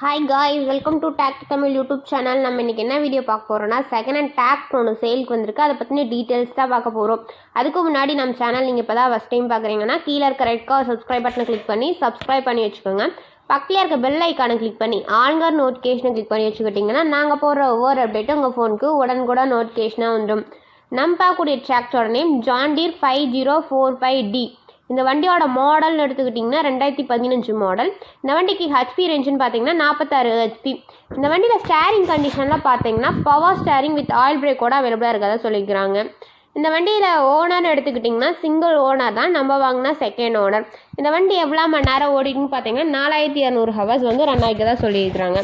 Hi guys welcome to tech Tamil YouTube channel நம்ம இன்றைக்கி என்ன வீடியோ பார்க்க போகிறோம்னா செகண்ட் ஹேண்ட் டேக் ஒன்று சேலுக்கு வந்திருக்கு. அதை பற்றின டீட்டெயில்ஸ் தான் பார்க்க போகிறோம் அதுக்கு முன்னாடி நம்ம சேனல் நீங்கள் இப்போ தான் ஃபஸ்ட் டைம் பார்க்குறீங்கன்னா கீழே இருக்க ரெட் கலர் சப்ஸ்கிரைப் பட்டனை கிளிக் பண்ணி சப்ஸ்கிரைப் பண்ணி வச்சுக்கோங்க. பக்கத்தில் இருக்க பெல் ஐக்கானை கிளிக் பண்ணி ஆன்கர் நோட்டிஃபிகேஷனை கிளிக் பண்ணி வச்சுக்கிட்டிங்கன்னா நாங்கள் போடுற ஒவ்வொரு அப்டேட்டும் உங்கள் ஃபோனுக்கு உடனுக்குடன் நோட்டிஃபிகேஷனாக வந்துடும் நம்ம பார்க்கக்கூடிய ட்ராக்டரோட name John Deere five zero four five D இந்த வண்டியோட மாடல்னு எடுத்துக்கிட்டிங்கன்னா ரெண்டாயிரத்தி பதினஞ்சு மாடல் இந்த வண்டிக்கு ஹெச்பி ரேஞ்சுன்னு பார்த்தீங்கன்னா நாற்பத்தாறு ஹெச்பி இந்த வண்டியில் ஸ்டேரிங் கண்டிஷன்லாம் பார்த்தீங்கன்னா பவர் ஸ்டேரிங் வித் ஆயில் பிரேக்கோட அவைலபிளாக இருக்கதா சொல்லிக்கிறாங்க இந்த வண்டியில் ஓனர்னு எடுத்துக்கிட்டிங்கன்னா சிங்கிள் ஓனர் தான். நம்ம வாங்கினா செகண்ட் ஓனர் இந்த வண்டி எவ்வளோ மணி நேரம் ஓடிட்டுன்னு பார்த்தீங்கன்னா நாலாயிரத்தி இரநூறு ஹவர்ஸ் வந்து ரன் தான் சொல்லியிருக்கிறாங்க.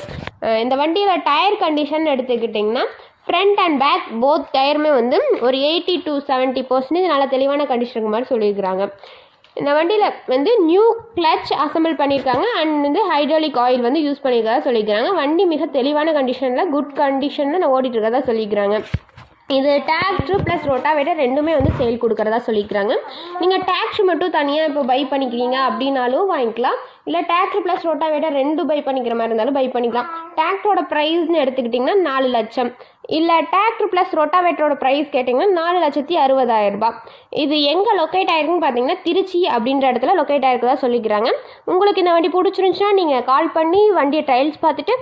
இந்த வண்டியில் டயர் கண்டிஷன் எடுத்துக்கிட்டிங்கன்னா ஃப்ரண்ட் அண்ட் பேக் போத் டயருமே வந்து ஒரு எயிட்டி டு செவன்ட்டி பர்சன்டேஜ் நல்லா தெளிவான கண்டிஷனுக்கு மாதிரி சொல்லியிருக்கிறாங்க. இந்த வண்டியில் வந்து நியூ கிளச் அசம்பிள் பண்ணியிருக்காங்க அண்ட் வந்து ஹைட்ராலிக் ஆயில் வந்து யூஸ் பண்ணியிருக்கதா சொல்லிக்கிறாங்க வண்டி மிக தெளிவான கண்டிஷனில் குட் கண்டிஷனில் நான் ஓடிட்டு இருக்கதா சொல்லியிருக்கிறாங்க இது டேக்ஸு ப்ளஸ் ரோட்டாவேட்டர் ரெண்டுமே வந்து சேல் கொடுக்குறதா சொல்லியிருக்கிறாங்க நீங்கள் டேக்ஸ் மட்டும் தனியாக இப்போ பை பண்ணிக்கிறீங்க அப்படின்னாலும் வாங்கிக்கலாம். இல்லை டேக்ஸ் ப்ளஸ் ரோட்டாவேட்டர் ரெண்டு பை பண்ணிக்கிற மாதிரி இருந்தாலும் பை பண்ணிக்கலாம். டேக்ஸோட ப்ரைஸ்னு எடுத்துக்கிட்டிங்கன்னா நாலு லட்சம். இல்லை டிராக்டர் ப்ளஸ் ரொட்டாவேட்டரோட ப்ரைஸ் கேட்டிங்கன்னா நாலு லட்சத்தி அறுபதாயிரம் ரூபாய். இது எங்கே லொக்கேட் ஆயிருக்குன்னு பார்த்தீங்கன்னா திருச்சி அப்படின்ற இடத்துல லொக்கேட் ஆயிருக்கதா சொல்லிக்கிறாங்க. உங்களுக்கு இந்த வண்டி பிடிச்சிருந்துச்சுன்னா நீங்கள் கால் பண்ணி வண்டியை ட்ரையல்ஸ் பார்த்துட்டு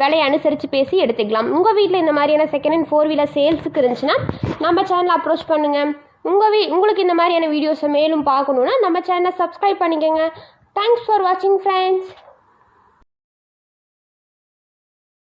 விலையை அனுசரித்து பேசி எடுத்துக்கலாம். உங்கள் வீட்டில் இந்த மாதிரியான செகண்ட் ஹேண்ட் ஃபோர் வீலர் சேல்ஸுக்கு இருந்துச்சுன்னா நம்ம சேனலை அப்ரோச் பண்ணுங்கள் உங்கள் வீ உங்களுக்கு இந்த மாதிரியான வீடியோஸை மேலும் பார்க்கணுன்னா நம்ம சேனலை சப்ஸ்கிரைப் பண்ணிக்கோங்க. தேங்க்ஸ் ஃபார் வாட்சிங் ஃப்ரெண்ட்ஸ்